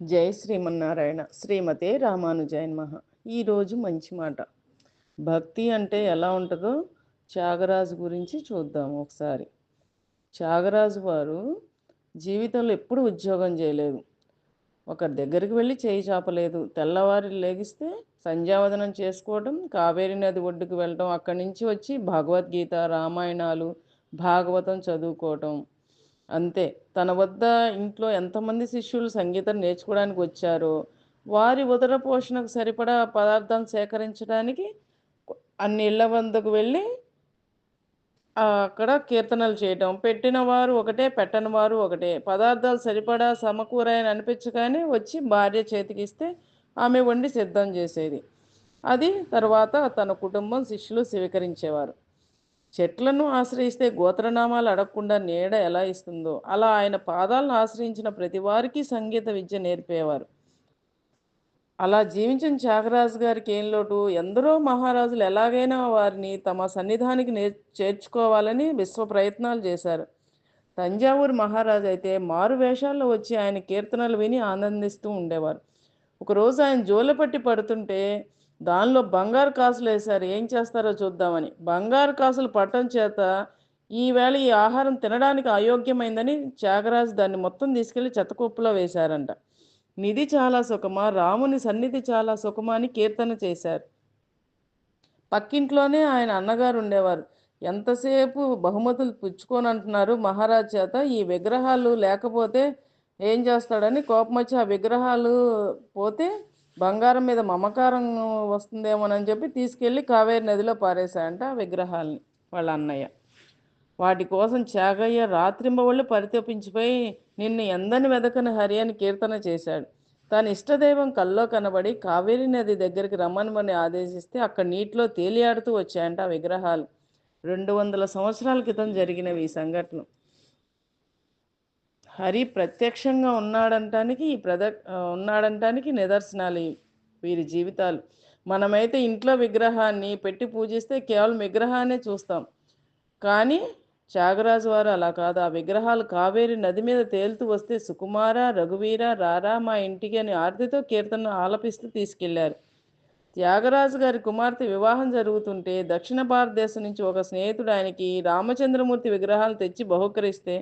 జై శ్రీమన్నారాయణ. శ్రీమతే రామానుజాయన్ మహా ఈరోజు మంచి మాట. భక్తి అంటే ఎలా ఉంటుందో త్యాగరాజు గురించి చూద్దాం ఒకసారి. త్యాగరాజు వారు జీవితంలో ఎప్పుడు ఉద్యోగం చేయలేదు. ఒకరి దగ్గరికి వెళ్ళి చేయి చాపలేదు. తెల్లవారి లేగిస్తే సంధ్యావదనం చేసుకోవడం కావేరీ నది ఒడ్డుకు వెళ్ళడం అక్కడి నుంచి వచ్చి భగవద్గీత రామాయణాలు భాగవతం చదువుకోవటం అంతే. తన వద్ద ఇంట్లో ఎంతమంది శిష్యులు సంగీతం నేర్చుకోవడానికి వచ్చారో వారి ఉదర పోషణకు సరిపడా పదార్థాలు సేకరించడానికి అన్ని ఇళ్ళ వద్దకు వెళ్ళి అక్కడ కీర్తనలు చేయటం. పెట్టిన వారు ఒకటే పెట్టని వారు ఒకటే. పదార్థాలు సరిపడా సమకూరాయని అనిపించగానే వచ్చి భార్య చేతికిస్తే ఆమె వండి సిద్ధం చేసేది. అది తర్వాత తన కుటుంబం శిష్యులు స్వీకరించేవారు. చెట్లను ఆశ్రయిస్తే గోత్రనామాలు అడగకుండా నీడ ఎలా ఇస్తుందో అలా ఆయన పాదాలను ఆశ్రయించిన ప్రతి వారికి సంగీత విద్య నేర్పేవారు. అలా జీవించిన త్యాగరాజు గారికి ఏం లోటు? ఎందరో మహారాజులు ఎలాగైనా వారిని తమ సన్నిధానికి నే చేర్చుకోవాలని విశ్వ ప్రయత్నాలు చేశారు. తంజావూరు మహారాజు అయితే మారు వేషాల్లో వచ్చి ఆయన కీర్తనలు విని ఆనందిస్తూ ఉండేవారు. ఒకరోజు ఆయన జోలపట్టి పడుతుంటే దానిలో బంగారు కాసులు వేశారు. ఏం చేస్తారో చూద్దామని. బంగారు కాసులు పట్టం చేత ఈవేళ ఈ ఆహారం తినడానికి అయోగ్యమైందని త్యాగరాజు దాన్ని మొత్తం తీసుకెళ్ళి చెత్తకుప్పలో వేశారంట. నిధి చాలా సుఖమా? రాముని సన్నిధి చాలా సుఖమా అని కీర్తన చేశారు. పక్కింట్లోనే ఆయన అన్నగారు ఉండేవారు. ఎంతసేపు బహుమతులు పుచ్చుకొని అంటున్నారు మహారాజ్ చేత. ఈ విగ్రహాలు లేకపోతే ఏం చేస్తాడని కోపం వచ్చి ఆ విగ్రహాలు పోతే బంగారం మీద మమకారం వస్తుందేమోనని చెప్పి తీసుకెళ్ళి కావేరి నదిలో పారేశాయంట ఆ విగ్రహాలని వాళ్ళ అన్నయ్య. వాటి కోసం త్యాగయ్య రాత్రింబవళ్ళు పరితపించిపోయి నిన్ను ఎందని వెదకని హరి అని కీర్తన చేశాడు. తన ఇష్టదైవం కల్లో కనబడి కావేరీ నది దగ్గరికి రమ్మనమని ఆదేశిస్తే అక్కడ నీటిలో తేలియాడుతూ వచ్చాయంట ఆ విగ్రహాలు. రెండు వందల సంవత్సరాల క్రితం జరిగినవి ఈ సంఘటన హరి ప్రత్యక్షంగా ఉన్నాడంటానికి ఈ ప్రద ఉన్నాడంటానికి నిదర్శనాలు వీరి జీవితాలు. మనమైతే ఇంట్లో విగ్రహాన్ని పెట్టి పూజిస్తే కేవలం విగ్రహాన్నే చూస్తాం. కానీ త్యాగరాజు వారు అలా కాదు. ఆ విగ్రహాలు కావేరి నది మీద తేలుతూ వస్తే సుకుమార రఘువీర రారా మా ఇంటికి అని ఆర్తితో కీర్తనను ఆలపిస్తూ తీసుకెళ్ళారు. త్యాగరాజు గారి కుమార్తె వివాహం జరుగుతుంటే దక్షిణ భారతదేశం నుంచి ఒక స్నేహితుడు ఆయనకి రామచంద్రమూర్తి విగ్రహాలు తెచ్చి బహుకరిస్తే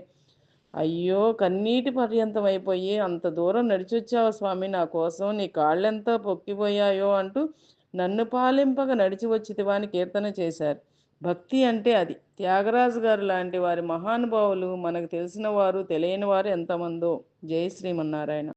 అయ్యో! కన్నీటి పర్యంతం అయిపోయి అంత దూరం నడిచొచ్చావు స్వామి నా కోసం నీ కాళ్ళెంత పొక్కిపోయాయో అంటూ నన్ను పాలింపక నడిచి వచ్చితివా అని కీర్తన చేశారు. భక్తి అంటే అది. త్యాగరాజు గారు లాంటి వారి మహానుభావులు మనకు తెలిసిన వారు తెలియని వారు ఎంతమందో. జై శ్రీమన్నారాయణ.